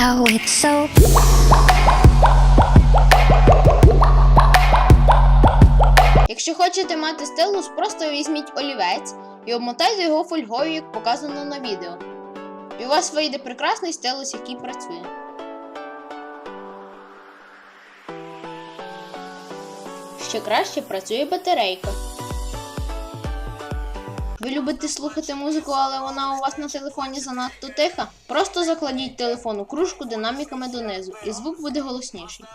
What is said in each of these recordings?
how it's so Якщо хочете мати стилус, просто візьміть олівець і обмотайте його фольгою, як показано на відео. І у вас вийде прекрасний стилус, який працює. Ще краще працює батарейка. Ви любите слухати музику, але вона у вас на телефоні занадто тиха? Просто закладіть телефон у кружку динаміками донизу, і звук буде голосніший.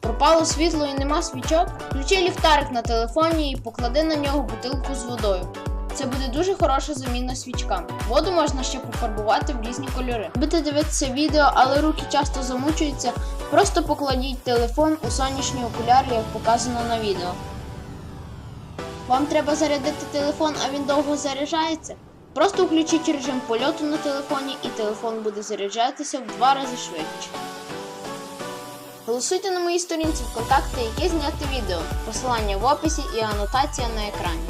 Пропало світло і нема свічок. Включи ліхтарик на телефоні і поклади на нього бутилку з водою. Це буде дуже хороша заміна свічкам. Воду можна ще пофарбувати в різні кольори. Будете дивитися відео, але руки часто замучуються. Просто покладіть телефон у сонячні окуляри, як показано на відео. Вам треба зарядити телефон, а він довго заряджається. Просто включіть режим польоту на телефоні, і телефон буде заряджатися в два рази швидше. Голосуйте на моїй сторінці ВКонтакті, яке зняти відео. Посилання в описі і анотація на екрані.